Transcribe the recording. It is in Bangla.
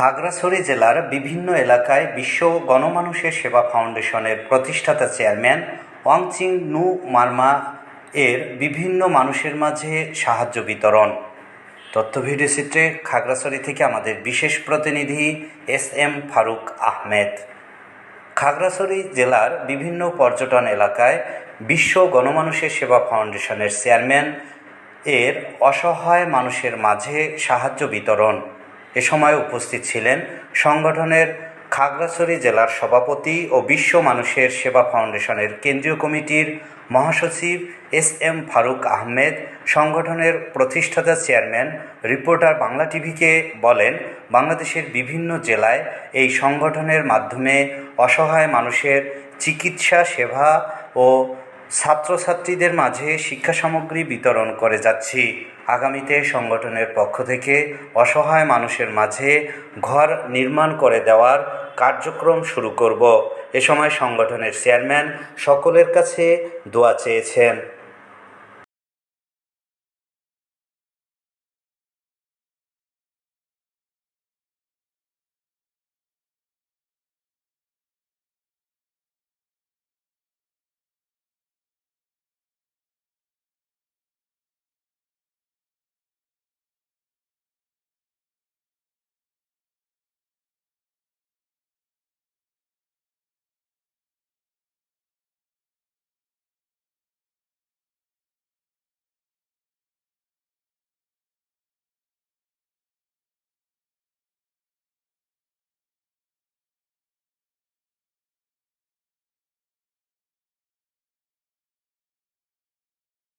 খাগড়াছড়ি জেলার বিভিন্ন এলাকায় বিশ্ব গণমানুষের সেবা ফাউন্ডেশনের প্রতিষ্ঠাতা চেয়ারম্যান ওয়াংচিং নু মার্মা এর বিভিন্ন মানুষের মাঝে সাহায্য বিতরণ। তথ্য ভিডিও চিত্রে খাগড়াছড়ি থেকে আমাদের বিশেষ প্রতিনিধি এস এম ফারুক আহমেদ। খাগড়াছড়ি জেলার বিভিন্ন পর্যটন এলাকায় বিশ্ব গণমানুষের সেবা ফাউন্ডেশনের চেয়ারম্যান এর অসহায় মানুষের মাঝে সাহায্য বিতরণ। এ সময় উপস্থিত ছিলেন সংগঠনের খাগড়াছড়ি জেলার সভাপতি ও বিশ্ব মানুষের সেবা ফাউন্ডেশনের কেন্দ্রীয় কমিটির মহাসচিব এস এম ফারুক আহমেদ, সংগঠনের প্রতিষ্ঠাতা চেয়ারম্যান, রিপোর্টার বাংলা টিভিকে বলেন, বাংলাদেশের বিভিন্ন জেলায় এই সংগঠনের মাধ্যমে অসহায় মানুষের চিকিৎসা, সেবা ও ছাত্রছাত্রীদের মাঝে শিক্ষা সামগ্রী বিতরণ করে যাচ্ছি। আগামীতে সংগঠনের পক্ষ থেকে অসহায় মানুষের মাঝে ঘর নির্মাণ করে দেওয়ার কার্যক্রম শুরু করব। এ সময় সংগঠনের চেয়ারম্যান সকলের কাছে দোয়া চেয়েছেন।